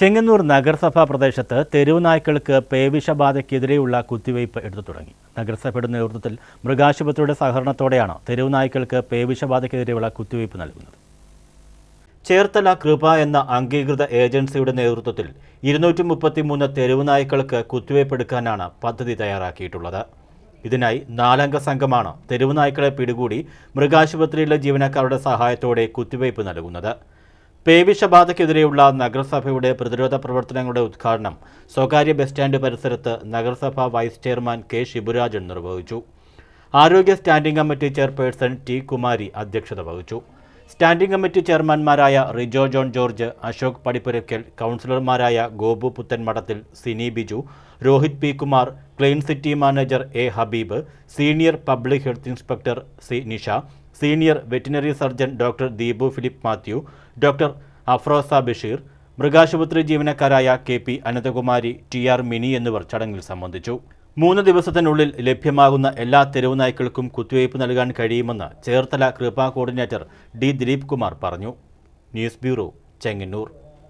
ചെങ്ങന്നൂർ നഗരസഭാ പ്രദേശത്ത് തെരുവ് നായ്ക്കൾക്ക് പേവിഷബാധയ്ക്കെതിരെയുള്ള കുത്തിവയ്പ് എടുത്തു തുടങ്ങി. നഗരസഭയുടെ നേതൃത്വത്തിൽ മൃഗാശുപത്രിയുടെ സഹകരണത്തോടെയാണ് തെരുവ് നായ്ക്കൾക്ക് പേവിഷബാധയ്ക്കെതിരെയുള്ള കുത്തിവയ്പ് നൽകുന്നത്. ചേർത്തല കൃപ എന്ന അംഗീകൃത ഏജൻസിയുടെ നേതൃത്വത്തിൽ ഇരുന്നൂറ്റി മുപ്പത്തിമൂന്ന് തെരുവ് നായ്ക്കൾക്ക് കുത്തിവയ്പ് എടുക്കാനാണ് പദ്ധതി തയ്യാറാക്കിയിട്ടുള്ളത്. ഇതിനായി നാലംഗ സംഘമാണ് തെരുവ് നായ്ക്കളെ പിടികൂടി മൃഗാശുപത്രിയിലെ ജീവനക്കാരുടെ സഹായത്തോടെ കുത്തിവയ്പ് നൽകുന്നത്. പേവിഷബാധയ്ക്കെതിരെയുള്ള നഗരസഭയുടെ പ്രതിരോധ പ്രവർത്തനങ്ങളുടെ ഉദ്ഘാടനം സ്വകാര്യ ബസ് സ്റ്റാൻഡ് പരിസരത്ത് നഗരസഭാ വൈസ് ചെയർമാൻ കെ ശിബുരാജൻ നിർവഹിച്ചു. ആരോഗ്യ standing committee chairperson T Kumari അധ്യക്ഷത വഹിച്ചു. സ്റ്റാൻഡിംഗ് കമ്മിറ്റി ചെയർമാൻമാരായ റിജോ ജോൺ ജോർജ് അശോക് പടിപ്പുരയ്ക്കൽ കൗൺസിലർമാരായ Gopu Puthanmadathil Sini Biju Rohit P Kumar clean city manager A Habeeb senior public health inspector C Nisha senior veterinary surgeon doctor Deepu Philip Mathew doctor Afrosa Basheer മൃഗാശുപത്രി ജീവനക്കാരായ K P Ananthakumari T R Mini എന്നിവർ ചടങ്ങിൽ സംബന്ധിച്ചു. മൂന്ന് ദിവസത്തിനുള്ളിൽ ലഭ്യമാകുന്ന എല്ലാ തെരുവ് നായ്ക്കൾക്കും കുത്തിവയ്പ് നൽകാൻ കഴിയുമെന്ന് ചേർത്തല കൃപ കോർഡിനേറ്റർ ഡി ദിലീപ് കുമാർ പറഞ്ഞു. News bureau Chengannur.